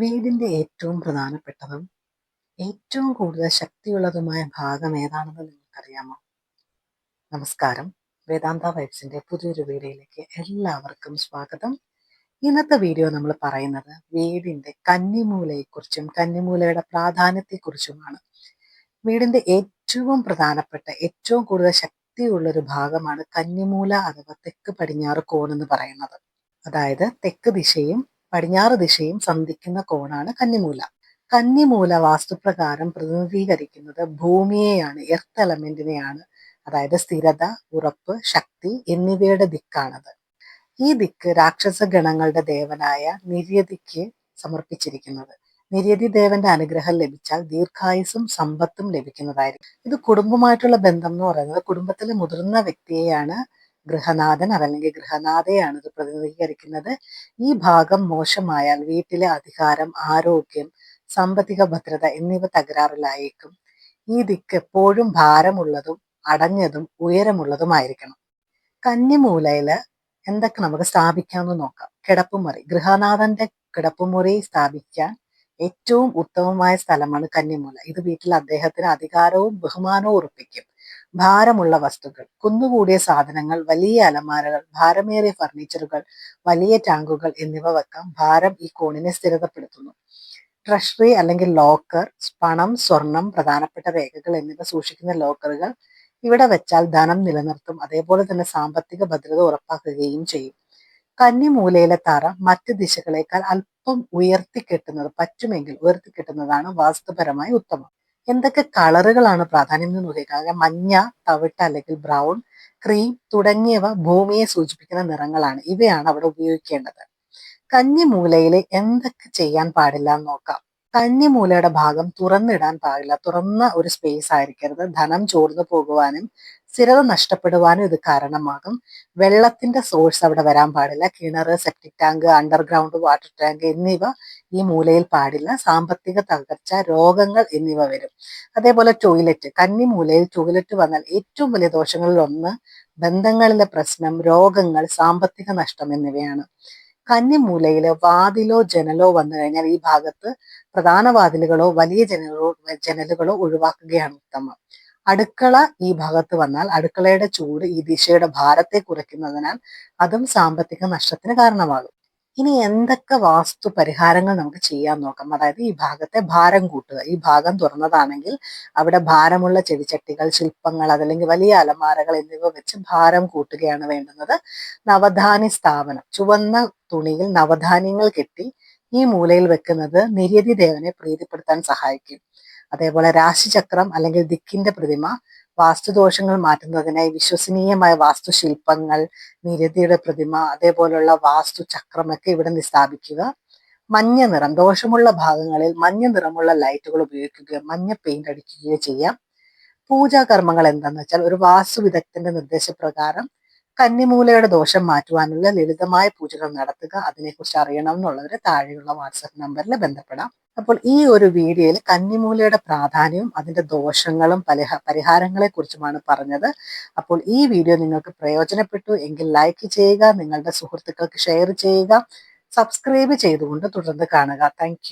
വീടിന്റെ ഏറ്റവും പ്രധാനപ്പെട്ടതും ഏറ്റവും കൂടുതൽ ശക്തിയുള്ളതുമായ ഭാഗം ഏതാണെന്ന് നിങ്ങൾക്കറിയാമോ? നമസ്കാരം. വേദാന്ത വൈബ്സിന്റെ പുതിയൊരു വീഡിയോയിലേക്ക് എല്ലാവർക്കും സ്വാഗതം. ഇന്നത്തെ വീഡിയോ നമ്മൾ പറയുന്നത് വീടിന്റെ കന്നിമൂലയെക്കുറിച്ചും കന്നിമൂലയുടെ പ്രാധാന്യത്തെക്കുറിച്ചുമാണ്. വീടിന്റെ ഏറ്റവും പ്രധാനപ്പെട്ട ഏറ്റവും കൂടുതൽ ശക്തിയുള്ള ഒരു ഭാഗമാണ് കന്നിമൂല അഥവാ തെക്ക് പടിഞ്ഞാറ് കോൺ എന്ന് പറയുന്നത്. അതായത് തെക്ക് ദിശയും പടിഞ്ഞാറ് ദിശയും സന്ധിക്കുന്ന കോണാണ് കന്നിമൂല. കന്നിമൂല വാസ്തുപ്രകാരം പ്രതിനിധീകരിക്കുന്നത് ഭൂമിയെയാണ് എർത്ത് എലമെന്റിനെയാണ് അതായത് സ്ഥിരത ഉറപ്പ് ശക്തി എന്നിവയുടെ ദിക്കാണത്. ഈ ദിക്ക് രാക്ഷസ ഗണങ്ങളുടെ ദേവനായ നിര്യതിക്ക് സമർപ്പിച്ചിരിക്കുന്നത്. നിര്യതി ദേവന്റെ അനുഗ്രഹം ലഭിച്ചാൽ ദീർഘായുസും സമ്പത്തും ലഭിക്കുന്നതായിരിക്കും. ഇത് കുടുംബമായിട്ടുള്ള ബന്ധം എന്ന് പറയുന്നത് കുടുംബത്തിലെ മുതിർന്ന വ്യക്തിയെയാണ് ഗൃഹനാഥൻ അതല്ലെങ്കിൽ ഗൃഹനാഥയാണ് ഇത് പ്രതിനിധീകരിക്കുന്നത്. ഈ ഭാഗം മോശമായാൽ വീട്ടിലെ അധികാരം ആരോഗ്യം സാമ്പത്തിക ഭദ്രത എന്നിവ തകരാറിലായേക്കും. ഈ ദിക്ക് എപ്പോഴും ഭാരമുള്ളതും അടഞ്ഞതും ഉയരമുള്ളതുമായിരിക്കണം. കന്നിമൂലയിൽ എന്തൊക്കെ നമുക്ക് സ്ഥാപിക്കാമെന്ന് നോക്കാം. കിടപ്പുമുറി. ഗൃഹനാഥന്റെ കിടപ്പുമുറി സ്ഥാപിക്കാൻ ഏറ്റവും ഉത്തമമായ സ്ഥലമാണ് കന്നിമൂല. ഇത് വീട്ടിൽ അദ്ദേഹത്തിന് അധികാരവും ബഹുമാനവും ഉറപ്പിക്കും. ഭാരമുള്ള വസ്തുക്കൾ കുന്നുകൂടിയ സാധനങ്ങൾ വലിയ അലമാരകൾ ഭാരമേറിയ ഫർണിച്ചറുകൾ വലിയ ടാങ്കുകൾ എന്നിവ വെക്കാം ഭാരം ഈ കോണിനെ സ്ഥിരതപ്പെടുത്തുന്നു. ട്രഷറി അല്ലെങ്കിൽ ലോക്കർ പണം സ്വർണം പ്രധാനപ്പെട്ട രേഖകൾ എന്നിവ സൂക്ഷിക്കുന്ന ലോക്കറുകൾ ഇവിടെ വെച്ചാൽ ധനം നിലനിർത്തും. അതേപോലെ തന്നെ സാമ്പത്തിക ഭദ്രത ഉറപ്പാക്കുകയും ചെയ്യും. കന്നിമൂലയിലെ തറ മറ്റ് ദിശകളേക്കാൾ അല്പം ഉയർത്തിക്കെട്ടുന്നത് പറ്റുമെങ്കിൽ ഉയർത്തിക്കെട്ടുന്നതാണ് വാസ്തുപരമായി ഉത്തമം. എന്തൊക്കെ കളറുകളാണ് പ്രാധാന്യം എന്ന് നോക്കിക്കാണുക മഞ്ഞ തവിട്ട് അല്ലെങ്കിൽ ബ്രൗൺ ക്രീം തുടങ്ങിയവ ഭൂമിയെ സൂചിപ്പിക്കുന്ന നിറങ്ങളാണ്. ഇവയാണ് അവിടെ ഉപയോഗിക്കേണ്ടത്. കന്നിമൂലയിൽ എന്തൊക്കെ ചെയ്യാൻ പാടില്ല എന്ന് നോക്കാം. കന്നിമൂലയുടെ ഭാഗം തുറന്നിടാൻ പാടില്ല. തുറന്ന ഒരു സ്പേസ് ആയിരിക്കരുത്. ധനം ചോർന്നു പോകുവാനും സ്ഥിരത നഷ്ടപ്പെടുവാനും ഇത് കാരണമാകും. വെള്ളത്തിന്റെ സോഴ്സ് അവിടെ വരാൻ പാടില്ല. കിണർ septic tank underground water tank എന്നിവ ഈ മൂലയിൽ പാടില്ല. സാമ്പത്തിക തകർച്ച രോഗങ്ങൾ എന്നിവ വരും. അതേപോലെ ടോയ്ലറ്റ് കന്നി മൂലയിൽ ടോയ്ലറ്റ് വന്നാൽ ഏറ്റവും വലിയ ദോഷങ്ങളിൽ ഒന്ന് ബന്ധങ്ങളിലെ പ്രശ്നം രോഗങ്ങൾ സാമ്പത്തിക നഷ്ടം എന്നിവയാണ്. കന്നി കന്നിമൂലയിൽ വാതിലോ ജനലോ വന്നു കഴിഞ്ഞാൽ ഈ ഭാഗത്ത് പ്രധാന വാതിലുകളോ വലിയ ജനലോ ജനലുകളോ ഒഴിവാക്കുകയാണ് ഉത്തമം. അടുക്കള ഈ ഭാഗത്ത് വന്നാൽ അടുക്കളയുടെ ചൂട് ഈ ദിശയുടെ ഭാരത്തെ കുറയ്ക്കുന്നതിനാൽ അതും സാമ്പത്തിക നഷ്ടത്തിന് കാരണമാകും. ഇനി എന്തൊക്കെ വാസ്തു പരിഹാരങ്ങൾ നമുക്ക് ചെയ്യാൻ നോക്കാം? അതായത് ഈ ഭാഗത്തെ ഭാരം കൂട്ടുക. ഈ ഭാഗം തുറന്നതാണെങ്കിൽ അവിടെ ഭാരമുള്ള ചെടിച്ചട്ടികൾ ശില്പങ്ങൾ അതല്ലെങ്കിൽ വലിയ അലമാരകൾ എന്നിവ വെച്ച് ഭാരം കൂട്ടുകയാണ് വേണ്ടുന്നത്. നവധാനി സ്ഥാപനം. ചുവന്ന തുണിയിൽ നവധാന്യങ്ങൾ കെട്ടി ഈ മൂലയിൽ വെക്കുന്നത് നിര്യതി ദേവനെ പ്രീതിപ്പെടുത്താൻ സഹായിക്കും. അതേപോലെ രാശിചക്രം അല്ലെങ്കിൽ ദിക്കിന്റെ പ്രതിമ വാസ്തുദോഷങ്ങൾ മാറ്റുന്നതിനായി വിശ്വസനീയമായ വാസ്തുശില്പങ്ങൾ നിരതിയുടെ പ്രതിമ അതേപോലുള്ള വാസ്തു ചക്രമൊക്കെ ഇവിടെ സ്ഥാപിക്കുക മഞ്ഞ നിറം ദോഷമുള്ള ഭാഗങ്ങളിൽ മഞ്ഞ നിറമുള്ള ലൈറ്റുകൾ ഉപയോഗിക്കുകയോ മഞ്ഞ പെയിന്റ് അടിക്കുകയോ ചെയ്യാം. പൂജാകർമ്മങ്ങൾ എന്താണെന്ന് വെച്ചാൽ ഒരു വാസ്തു വിദഗ്ധന്റെ നിർദ്ദേശപ്രകാരം കന്നിമൂലയുടെ ദോഷം മാറ്റുവാനുള്ള ലളിതമായ പൂജകൾ നടത്തുക. അതിനെക്കുറിച്ച് അറിയണം എന്നുള്ളവരെ താഴെയുള്ള വാട്സപ്പ് നമ്പറിൽ ബന്ധപ്പെടാം. അപ്പോൾ ഈ ഒരു വീഡിയോയിൽ കന്നിമൂലയുടെ പ്രാധാന്യവും അതിന്റെ ദോഷങ്ങളും പരിഹ പരിഹാരങ്ങളെ കുറിച്ചുമാണ് പറഞ്ഞത്. അപ്പോൾ ഈ വീഡിയോ നിങ്ങൾക്ക് പ്രയോജനപ്പെട്ടു എങ്കിൽ ലൈക്ക് ചെയ്യുക നിങ്ങളുടെ സുഹൃത്തുക്കൾക്ക് ഷെയർ ചെയ്യുക സബ്സ്ക്രൈബ് ചെയ്തുകൊണ്ട് തുടർന്ന് കാണുക. താങ്ക്